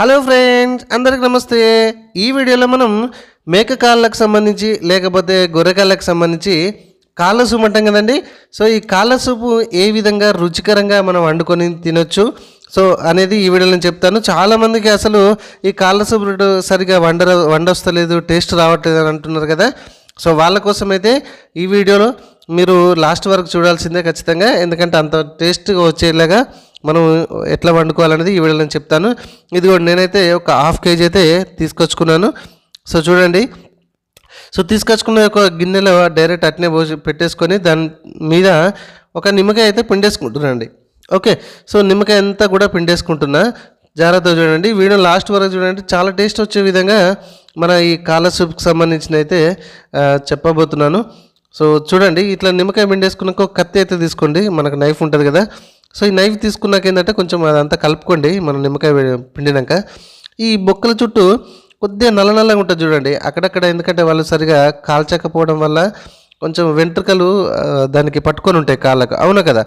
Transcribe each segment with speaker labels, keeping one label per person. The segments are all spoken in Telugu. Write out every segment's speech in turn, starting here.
Speaker 1: హలో ఫ్రెండ్స్ అందరికి నమస్తే. ఈ వీడియోలో మనం మేక కాళ్ళకు సంబంధించి లేకపోతే గొర్రె కాళ్ళకు సంబంధించి కాళ్ళ సూపు అంటాం కదండి. సో ఈ కాళ్ళ సూపు ఏ విధంగా రుచికరంగా మనం వండుకొని తినొచ్చు? సో అనేది ఈ వీడియోలో నేను చెప్తాను. చాలామందికి అసలు ఈ కాళ్ళ సూపు సరిగా వండ వండొస్తలేదు టేస్ట్ రావట్లేదు అని అంటున్నారు కదా. సో వాళ్ళ కోసం అయితే ఈ వీడియోలో మీరు లాస్ట్ వరకు చూడాల్సిందే ఖచ్చితంగా. ఎందుకంటే అంత టేస్ట్గా వచ్చేలాగా మనం ఎట్లా వండుకోవాలనేది ఈ వీడియోలో నేను చెప్తాను. ఇదిగోండి నేనైతే ఒక హాఫ్ కేజీ అయితే తీసుకొచ్చుకున్నాను. సో చూడండి సో తీసుకొచ్చుకున్న ఒక గిన్నెలో డైరెక్ట్ అట్నే పోసి పెట్టేసుకొని దాని మీద ఒక నిమ్మకాయ అయితే పిండేసుకుంటున్నాండి ఓకే సో నిమ్మకాయ అంతా కూడా పిండేసుకుంటున్నా. జాగ్రత్తగా చూడండి వీడియో లాస్ట్ వరకు చూడండి చాలా టేస్ట్ వచ్చే విధంగా మన ఈ కాళ్ళ సూప్కి సంబంధించిన అయితే చెప్పబోతున్నాను. సో చూడండి ఇట్లా నిమ్మకాయ పిండేసుకున్నాక ఒక కత్తి అయితే తీసుకోండి. మనకు నైఫ్ ఉంటుంది కదా సో ఈ నైఫ్ తీసుకున్నాక ఏంటంటే కొంచెం అదంతా కలుపుకోండి మనం నిమ్మకాయ పిండినాక. ఈ బొక్కల చుట్టూ కొద్దిగా నల్ల నల్లగా ఉంటుంది చూడండి. అక్కడక్కడ ఎందుకంటే వాళ్ళు సరిగా కాల్చకపోవడం వల్ల కొంచెం వెంట్రుకలు దానికి పట్టుకొని ఉంటాయి కాళ్ళకు. అవునా కదా?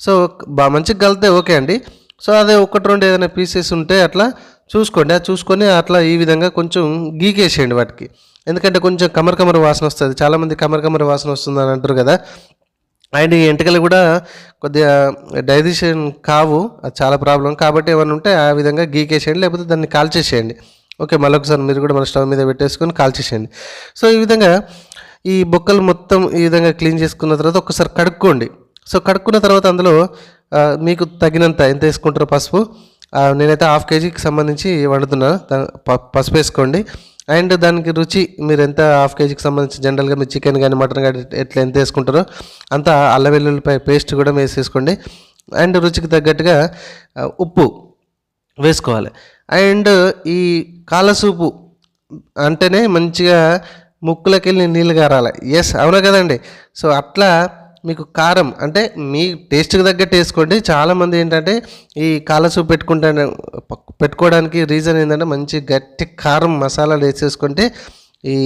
Speaker 1: సో బాగా మంచిగా కలితే ఓకే అండి. సో అదే ఒకటి రెండు ఏదైనా పీసెస్ ఉంటే అట్లా చూసుకోండి. అది చూసుకొని అట్లా ఈ విధంగా కొంచెం గీకేసేయండి వాటికి. ఎందుకంటే కొంచెం కమర్ కమర్ వాసన వస్తుంది. చాలామంది కమర్ కమర్ వాసన వస్తుంది అని అంటారు కదా. అండ్ ఈ ఎంటకలు కూడా కొద్దిగా డైజెషన్ కావు అది చాలా ప్రాబ్లం. కాబట్టి ఏమైనా ఉంటే ఆ విధంగా గీకేసేయండి లేకపోతే దాన్ని కాల్చేసేయండి. ఓకే మళ్ళొకసారి మీరు కూడా మన స్టవ్ మీద పెట్టేసుకొని కాల్చేసేయండి. సో ఈ విధంగా ఈ బొక్కలు మొత్తం ఈ విధంగా క్లీన్ చేసుకున్న తర్వాత ఒకసారి కడుక్కోండి. సో కడుక్కున్న తర్వాత అందులో మీకు తగినంత ఎంత వేసుకుంటారో పసుపు నేనైతే హాఫ్ కేజీకి సంబంధించి వండుతున్నా. పసుపు వేసుకోండి. అండ్ దానికి రుచి మీరు ఎంత హాఫ్ కేజీకి సంబంధించి జనరల్గా మీరు చికెన్ కానీ మటన్ కానీ ఎట్లా ఎంత వేసుకుంటారో అంత అల్లం వెల్లుల్లిపాయ పేస్ట్ కూడా వేసేసుకోండి అండ్ రుచికి తగ్గట్టుగా ఉప్పు వేసుకోవాలి. అండ్ ఈ కాలసూపు అంటేనే మంచిగా ముక్కులకి వెళ్ళి నీళ్ళు గారాలి. ఎస్ అవునా కదండి? సో అట్లా మీకు కారం అంటే మీ టేస్ట్కి తగ్గట్టు వేసుకోండి. చాలామంది ఏంటంటే ఈ కాలసూపు సూప్ పెట్టుకుంటాను పెట్టుకోవడానికి రీజన్ ఏంటంటే మంచి గట్టి కారం మసాలాలు వేసేసుకుంటే ఈ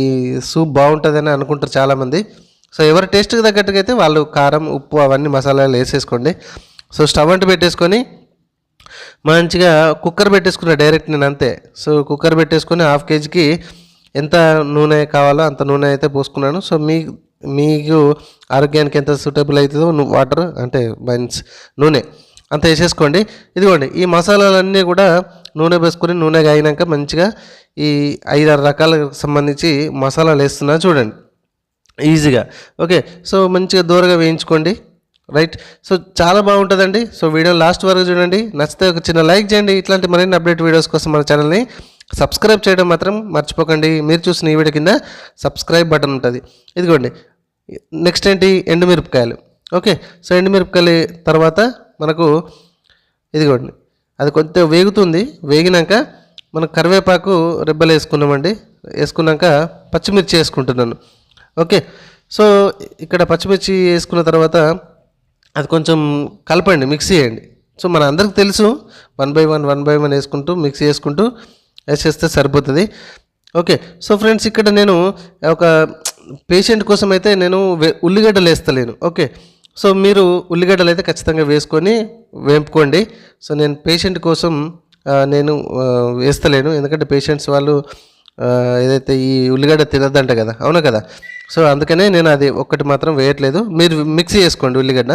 Speaker 1: సూప్ బాగుంటుందని అనుకుంటారు చాలామంది సో ఎవరి టేస్ట్కి తగ్గట్టుగా అయితే వాళ్ళు కారం ఉప్పు అవన్నీ మసాలాలు వేసేసుకోండి. సో స్టవ్ అంటు పెట్టేసుకొని మంచిగా కుక్కర్ పెట్టేసుకున్నా డైరెక్ట్ నేను అంతే. సో కుక్కర్ పెట్టేసుకొని హాఫ్ కేజీకి ఎంత నూనె కావాలో అంత నూనె అయితే పోసుకున్నాను. సో మీ మీకు ఆరోగ్యానికి ఎంత సూటబుల్ అవుతుందో వాటర్ అంటే బన్స్ నూనె. అంత వేసేసుకోండి. ఇదిగోండి ఈ మసాలాలన్నీ కూడా నూనె వేసుకొని నూనె కాగినాక మంచిగా ఈ ఐదారు రకాలకు సంబంధించి మసాలాలు వేస్తున్నా చూడండి. ఈజీగా. ఓకే సో మంచిగా దూరగా వేయించుకోండి. రైట్? సో చాలా బాగుంటుందండి. సో వీడియో లాస్ట్ వరకు చూడండి. నచ్చితే ఒక చిన్న లైక్ చేయండి. ఇట్లాంటి మరిన్ని అప్డేట్ వీడియోస్ కోసం మన ఛానల్ని సబ్స్క్రైబ్ చేయడం మాత్రం మర్చిపోకండి. మీరు చూసిన ఈ వీడియో కింద సబ్స్క్రైబ్ బటన్ ఉంటుంది. ఇదిగోండి నెక్స్ట్ ఏంటి? ఎండుమిరపకాయలు. ఓకే సో ఎండుమిరపకాయలు తర్వాత మనకు ఇదిగోండి అది కొంచెం వేగుతుంది. వేగినాక మనం కరివేపాకు రెబ్బలు వేసుకున్నామండి. వేసుకున్నాక పచ్చిమిర్చి వేసుకుంటున్నాను. ఓకే సో ఇక్కడ పచ్చిమిర్చి వేసుకున్న తర్వాత అది కొంచెం కలపండి మిక్సీ చేయండి. సో మన అందరికి తెలుసు one by one one by one వేసుకుంటూ మిక్సీ చేసుకుంటూ వేసేస్తే సరిపోతుంది. ఓకే సో ఫ్రెండ్స్ ఇక్కడ నేను ఒక పేషెంట్ కోసం అయితే నేను వే- ఉల్లిగడ్డలు వేస్తలేను. ఓకే. సో మీరు ఉల్లిగడ్డలు అయితే ఖచ్చితంగా వేసుకొని వేపుకోండి. సో నేను పేషెంట్ కోసం నేను వేస్తలేను. ఎందుకంటే పేషెంట్స్ వాళ్ళు ఏదైతే ఈ ఉల్లిగడ్డ తినద్దంట కదా. అవునా కదా? సో అందుకనే నేను అది ఒక్కటి మాత్రం వేయట్లేదు. మీరు మిక్సీ చేసుకోండి ఉల్లిగడ్డ.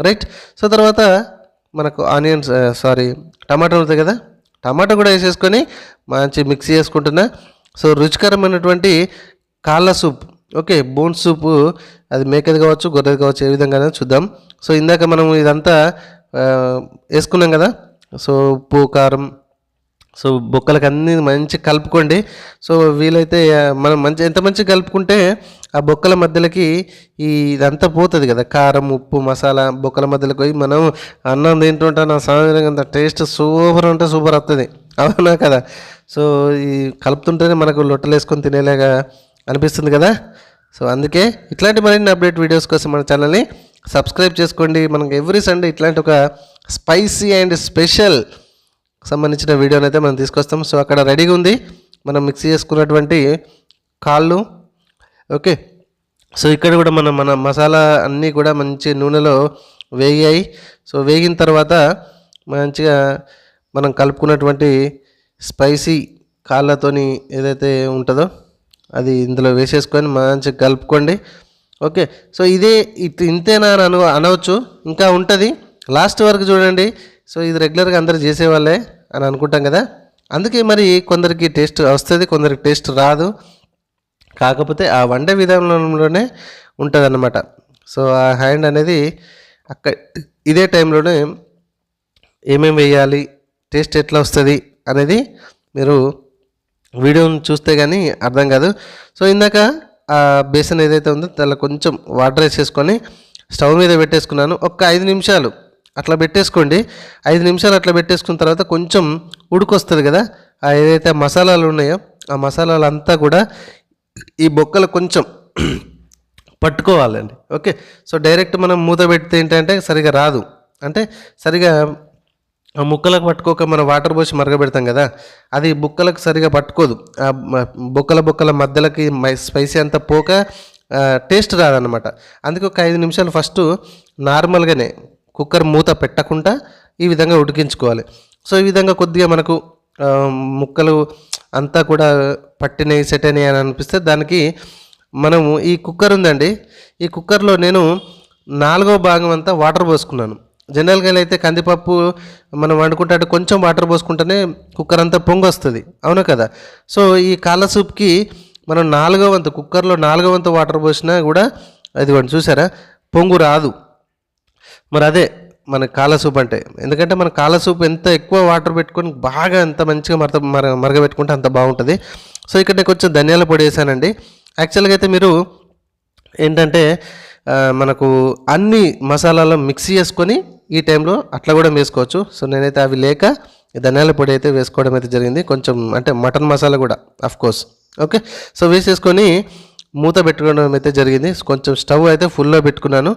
Speaker 1: రైట్ సో తర్వాత మనకు ఆనియన్స్ సారీ టమాటా ఉంటుంది కదా? టమాటా కూడా వేసేసుకొని మంచి మిక్సీ చేసుకుంటున్నా. సో రుచికరమైనటువంటి కాళ్ళ సూప్. ఓకే బోన్ సూపు అది మేకది కావచ్చు గొర్రెది కావచ్చు ఏ విధంగా చూద్దాం. సో ఇందాక మనం ఇదంతా వేసుకున్నాం కదా? సో ఉప్పు కారం సో బొక్కలకు అన్ని మంచి కలుపుకోండి. సో వీలైతే మనం మంచి ఎంత మంచిగా కలుపుకుంటే ఆ బొక్కల మధ్యలోకి ఈ ఇదంతా పోతుంది కదా? కారం ఉప్పు మసాలా బొక్కల మధ్యలోకి పోయి మనం అన్నం తింటుంటే నా సాధారణంగా అంత టేస్ట్ సూపర్ అంటే సూపర్ వస్తుంది అవునా కదా? సో ఈ కలుపుతుంటేనే మనకు లొట్టలు వేసుకొని తినేలాగా అనిపిస్తుంది కదా? సో అందుకే ఇట్లాంటి మరిన్ని అప్డేట్ వీడియోస్ కోసం మన ఛానల్ని సబ్స్క్రైబ్ చేసుకోండి. మనకు ఎవ్రీ సండే ఇట్లాంటి ఒక స్పైసీ అండ్ స్పెషల్ సంబంధించిన వీడియోని అయితే మనం తీసుకొస్తాం. సో అక్కడ రెడీగా ఉంది. మనం మిక్సీ చేసుకున్నటువంటి కాళ్ళు. ఓకే. సో ఇక్కడ కూడా మనం మన మసాలా అన్నీ కూడా మంచి నూనెలో వేగాయి. సో వేగిన తర్వాత మంచిగా మనం కలుపుకున్నటువంటి స్పైసీ కాళ్ళతోని ఏదైతే ఉంటుందో అది ఇందులో వేసేసుకొని మంచిగా కలుపుకోండి. ఓకే సో ఇదే ఇంతేనా అని అను అనవచ్చు. ఇంకా ఉంటుంది. లాస్ట్ వరకు చూడండి. సో ఇది రెగ్యులర్గా అందరు చేసేవాళ్ళే అని అనుకుంటాం కదా. అందుకే మరి కొందరికి టేస్ట్ వస్తుంది కొందరికి టేస్ట్ రాదు. కాకపోతే ఆ వండే విధానంలోనే ఉంటుంది అన్నమాట సో ఆ హ్యాండ్ అనేది అక్కడ ఇదే టైంలోనే ఏమేమి వేయాలి టేస్ట్ ఎట్లా వస్తుంది అనేది మీరు వీడియోని చూస్తే కానీ అర్థం కాదు. సో ఇందాక ఆ బేసన్ ఏదైతే ఉందో దానిలో కొంచెం వాటర్ వేసేసుకొని స్టవ్ మీద పెట్టేసుకున్నాను. ఒక ఐదు నిమిషాలు అట్లా పెట్టేసుకోండి. ఐదు నిమిషాలు అట్లా పెట్టేసుకున్న తర్వాత కొంచెం ఉడుకొస్తుంది కదా ఆ ఏదైతే మసాలాలు ఉన్నాయో ఆ మసాలాలు అంతా కూడా ఈ బొక్కలు కొంచెం పట్టుకోవాలండి. ఓకే? సో డైరెక్ట్ మనం మూత పెడితే ఏంటంటే సరిగా రాదు. అంటే సరిగా ముక్కలకు పట్టుకోక మనం వాటర్ పోసి మరగబెడతాం కదా అది బుక్కలకు సరిగా పట్టుకోదు. ఆ బుక్కల బొక్కల బొక్కల మధ్యలకి స్పైసీ అంతా పోక టేస్ట్ రాదనమాట అందుకే ఒక ఐదు నిమిషాలు ఫస్ట్ నార్మల్గానే కుక్కర్ మూత పెట్టకుండా ఈ విధంగా ఉడికించుకోవాలి. సో ఈ విధంగా కొద్దిగా మనకు ముక్కలు అంతా కూడా పట్టినవి సెట్ అయినాయి అని అనిపిస్తే దానికి మనము ఈ కుక్కర్ ఉందండి. ఈ కుక్కర్లో నేను నాలుగో భాగం అంతా వాటర్ పోసుకున్నాను. జనరల్గా అయితే కందిపప్పు మనం వండుకుంటే కొంచెం వాటర్ పోసుకుంటేనే కుక్కర్ అంతా పొంగొస్తుంది. అవును కదా? సో ఈ కాళ్ళ సూప్కి మనం నాలుగో వంతు కుక్కర్లో నాలుగో వంతు వాటర్ పోసినా కూడా అది చూసారా? పొంగు రాదు. మరి అదే మన కాళ్ళ సూప్ అంటే. ఎందుకంటే మన కాళ్ళ సూప్ ఎంత ఎక్కువ వాటర్ పెట్టుకొని బాగా ఎంత మంచిగా మరత మర మరగబెట్టుకుంటే అంత బాగుంటుంది. సో ఇక్కడ నేను కొంచెం ధనియాల పొడి వేసానండి. యాక్చువల్గా అయితే మీరు ఏంటంటే మనకు అన్ని మసాలాలు మిక్స్ చేసుకొని ఈ టైంలో అట్లా కూడా వేసుకోవచ్చు. సో నేనైతే అవి లేక ధనియాల పొడి అయితే వేసుకోవడం అయితే జరిగింది. కొంచెం అంటే మటన్ మసాలా కూడా అఫ్ కోర్స్ ఓకే సో వేసేసుకొని మూత పెట్టుకోవడం అయితే జరిగింది. కొంచెం స్టవ్ అయితే ఫుల్లో పెట్టుకున్నాను.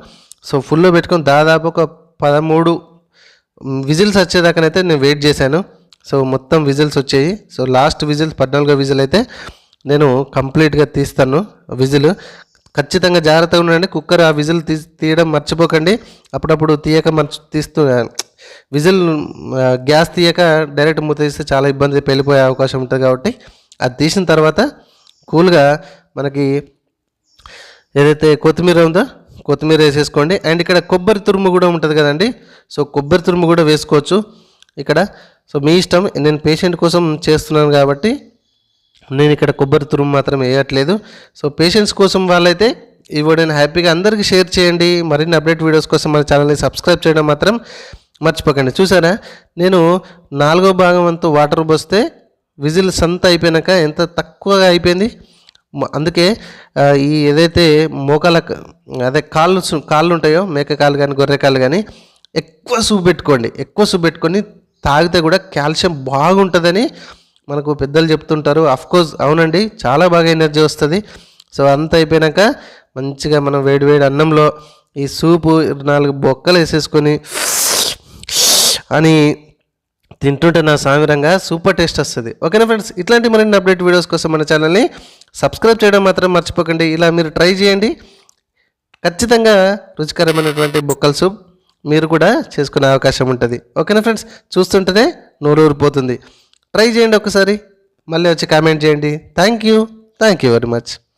Speaker 1: సో ఫుల్లో పెట్టుకొని దాదాపు ఒక పదమూడు విజిల్స్ వచ్చేదాకానైతే నేను వెయిట్ చేశాను. సో మొత్తం విజిల్స్ వచ్చాయి. సో లాస్ట్ విజిల్స్ పద్నాలుగో విజిల్ అయితే నేను కంప్లీట్గా తీస్తాను విజిల్. ఖచ్చితంగా జాగ్రత్తగా ఉండండి. కుక్కర్ ఆ విజిల్ తీ తీయడం మర్చిపోకండి. అప్పుడప్పుడు తీయక మర్చి తీస్తూ విజిల్ గ్యాస్ తీయక డైరెక్ట్ మూత తీస్తే చాలా ఇబ్బంది పెళ్ళిపోయే అవకాశం ఉంటుంది కాబట్టి అది తీసిన తర్వాత కూల్గా మనకి ఏదైతే కొత్తిమీర ఉందో కొత్తిమీర వేసేసుకోండి. అండ్ ఇక్కడ కొబ్బరి తురుము కూడా ఉంటుంది కదండి. సో కొబ్బరి తురుము కూడా వేసుకోవచ్చు. ఇక్కడ సో మీ ఇష్టం. నేను పేషెంట్ కోసం చేస్తున్నాను కాబట్టి నేను ఇక్కడ కొబ్బరి తురుము మాత్రం వేయట్లేదు. సో పేషెంట్స్ కోసం వాళ్ళైతే ఈ వీడియోని హ్యాపీగా అందరికీ షేర్ చేయండి. మరిన్ని అప్డేట్ వీడియోస్ కోసం మన ఛానల్ని సబ్స్క్రైబ్ చేయడం మాత్రం మర్చిపోకండి. చూసారా? నేను నాలుగో భాగం అంతా వాటర్ పోస్తే విజిల్ సంత అయిపోయినాక ఎంత తక్కువగా అయిపోయింది. అందుకే ఈ ఏదైతే మోకాల అదే కాళ్ళు కాళ్ళు ఉంటాయో మేక కాళ్ళు కానీ గొర్రె కాళ్ళు కానీ ఎక్కువ సూపు పెట్టుకోండి. ఎక్కువ సూప్ పెట్టుకొని తాగితే కూడా కాల్షియం బాగుంటుందని మనకు పెద్దలు చెప్తుంటారు కోర్స్ అవునండి చాలా బాగా ఎనర్జీ వస్తుంది. సో అంత అయిపోయినాక మంచిగా మనం వేడి వేడి అన్నంలో ఈ సూపు నాలుగు బొక్కలు వేసేసుకొని అని తింటుంటే నా సామిరంగా సూపర్ టేస్ట్ వస్తుంది. ఓకేనా ఫ్రెండ్స్ ఇట్లాంటి మరిన్ని అప్డేట్ వీడియోస్ కోసం మన ఛానల్ని సబ్స్క్రైబ్ చేయడం మాత్రం మర్చిపోకండి. ఇలా మీరు ట్రై చేయండి. ఖచ్చితంగా రుచికరమైనటువంటి బొక్కల సూప్ మీరు కూడా చేసుకునే అవకాశం ఉంటుంది. ఓకేనా ఫ్రెండ్స్ చూస్తుంటేనే నోరూరిపోతుంది. ట్రై చేయండి ఒకసారి. మళ్ళీ వచ్చి కామెంట్ చేయండి. Thank you thank you very much